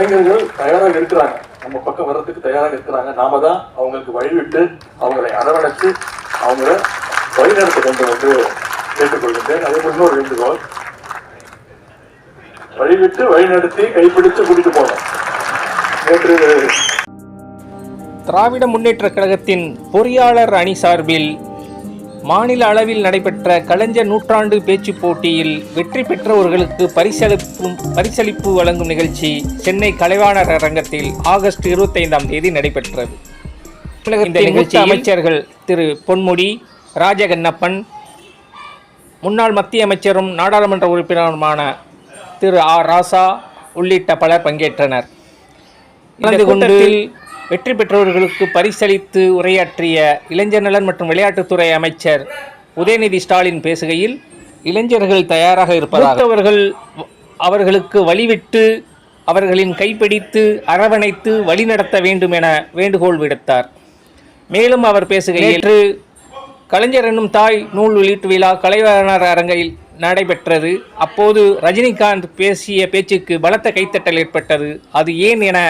இளைஞர்கள் தயாராக இருக்கிறாங்க. நம்ம பக்கம் வர்றதுக்கு தயாராக இருக்கிறாங்க. நாம தான் அவங்களுக்கு வழிவிட்டு அவங்களை அரவணைச்சு அவங்கள வழிநடத்த வேண்டும் என்று கேட்டுக்கொள்கின்றேன். அதே போல இன்னொரு வேண்டுகோள். வழிவிட்டு வழிநடத்தி கைப்பிடித்து கூட்டிட்டு போகணும். நேற்று திராவிட முன்னேற்ற கழகத்தின் பொறியாளர் அணி சார்பில் மாநில அளவில் நடைபெற்ற கலைஞர் நூற்றாண்டு பேச்சுப் போட்டியில் வெற்றி பெற்றவர்களுக்கு பரிசளிப்பும் பரிசளிப்பு வழங்கும் நிகழ்ச்சி சென்னை கலைவாணர் அரங்கத்தில் ஆகஸ்ட் இருபத்தைந்தாம் தேதி நடைபெற்றது. இந்த நிகழ்ச்சி அமைச்சர்கள் திரு பொன்முடி ராஜகண்ணப்பன் முன்னாள் மத்திய அமைச்சரும் நாடாளுமன்ற உறுப்பினருமான திரு ஆர் ராசா உள்ளிட்ட பலர் பங்கேற்றனர். இந்த கூட்டத்தில் வெற்றி பெற்றவர்களுக்கு பரிசளித்து உரையாற்றிய இளைஞர் நலன் மற்றும் விளையாட்டுத்துறை அமைச்சர் உதயநிதி ஸ்டாலின் பேசுகையில் இளைஞர்கள் தயாராக இருப்பதாக. அவர்கள் அவர்களுக்கு வழிவிட்டு அவர்களின் கைப்பிடித்து அரவணைத்து வழிநடத்த வேண்டும் என வேண்டுகோள் விடுத்தார். மேலும் அவர் பேசுகையில் கலைஞர் என்னும் தாய் நூல் வெளியீட்டு விழா கலைவாணர் அரங்கில் நடைபெற்றது. அப்போது ரஜினிகாந்த் பேசிய பேச்சுக்கு பலத்த கைத்தட்டல் ஏற்பட்டது. அது ஏன் என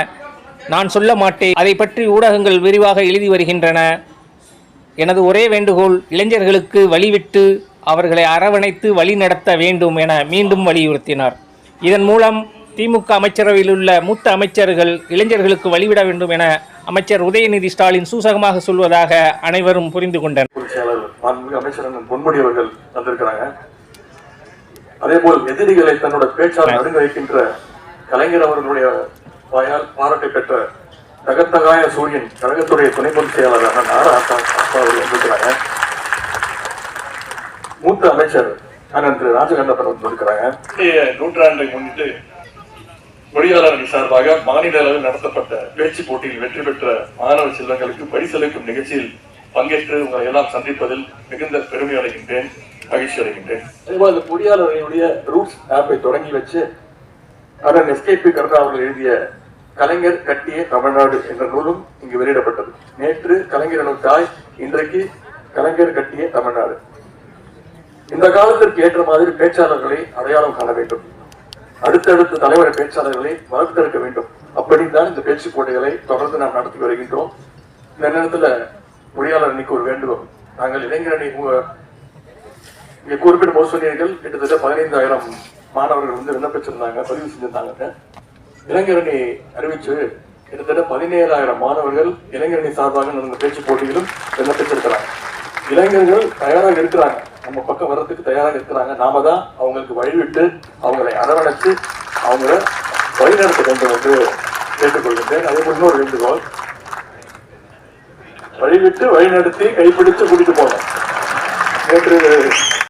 நான் சொல்ல மாட்டேன். அதை பற்றி ஊடகங்கள் விரிவாக எழுதி வருகின்றன. எனது ஒரே வேண்டுகோள் இளைஞர்களுக்கு வழிவிட்டு அவர்களை அரவணைத்து வழி நடத்த வேண்டும் என மீண்டும் வலியுறுத்தினார். இதன் மூலம் திமுக அமைச்சரவையில் உள்ள மூத்த அமைச்சர்கள் இளைஞர்களுக்கு வழிவிட வேண்டும் என அமைச்சர் உதயநிதி ஸ்டாலின் சூசகமாக சொல்வதாக அனைவரும் புரிந்து கொண்டனர். அமைச்சர் பொன்முடி அவர்கள் வந்திருக்கிறாங்க. அதே போல் எதிரிகளை தன்னோட பேச்சாளர் நடுங்க வைக்கின்ற கலைஞர் அவர்களுடைய வாயால் பாராட்டை பெற்ற தகத்தகாய சூரியன் கழகத்துடைய துணை பொதுச் செயலாளரான நாரா அப்பா அப்பா அவர்கள் வந்திருக்கிறாங்க. மூத்த அமைச்சர் அண்ணன் திரு ராஜகண்ணப்பன் வந்திருக்கிறாங்க. நூற்றாண்டை முன்னிட்டு அணி சார்பாக மாநில அளவில் நடத்தப்பட்ட பேச்சு போட்டியில் வெற்றி பெற்ற மாணவ செல்வங்களுக்கு பரிசளிக்கும் நிகழ்ச்சியில் பங்கேற்று உங்களை எல்லாம் சந்திப்பதில் மிகுந்த பெருமை அடைகின்றேன் மகிழ்ச்சி அடைகின்றேன். அதேபோல் இந்த பொறியாளர் அணியுடைய ரூட்ஸ் ஆப்பை தொடங்கி வச்சு அண்ணன் எஸ்கேபி கருணா அவர்கள் எழுதிய கலைஞர் கட்டிய தமிழ்நாடு என்ற நூலும் இங்கு வெளியிடப்பட்டது. நேற்று கலைஞர் எனும் தாய் இன்றைக்கு கலைஞர் கட்டிய தமிழ்நாடு. இந்த காலத்திற்கு ஏற்ற மாதிரி பேச்சாளர்களை அடையாளம் காண வேண்டும். அடுத்தடுத்த தலைவர் பேச்சாளர்களை வளர்த்தெடுக்க வேண்டும். அப்படித்தான் இந்த பேச்சு போட்டிகளை தொடர்ந்து நாம் நடத்தி வருகின்றோம். இந்த நேரத்துல பொறியாளர் அணிக்கு ஒரு வேண்டுகோள். நாங்கள் இளைஞரணி அணி உ- இங்க குறிப்பிட்ட போது சொன்னீர்கள் கிட்டத்தட்ட பதினைந்தாயிரம் மாணவர்கள் வந்து விண்ணப்பிச்சிருந்தாங்க பதிவு செஞ்சிருந்தாங்க இளைஞரணி அறிவிச்சு கிட்டத்தட்ட பதினேழாயிரம் மாணவர்கள் இளைஞரணி சார்பாக நடந்த பேச்சு போட்டியிலும் பெற்றிருக்கிறாங்க இளைஞர்கள் தயாராக இருக்கிறாங்க. நம்ம பக்கம் வர்றதுக்கு தயாராக இருக்கிறாங்க. நாம தான் அவங்களுக்கு வழிவிட்டு அவங்களை அரவணைச்சு அவங்கள வழிநடத்த வேண்டும் என்று கேட்டுக்கொள்கின்றேன். அதே போல இன்னொரு வேண்டுகோள். வழிவிட்டு வழிநடத்தி கைப்பிடித்து கூட்டிட்டு போகணும். நேற்று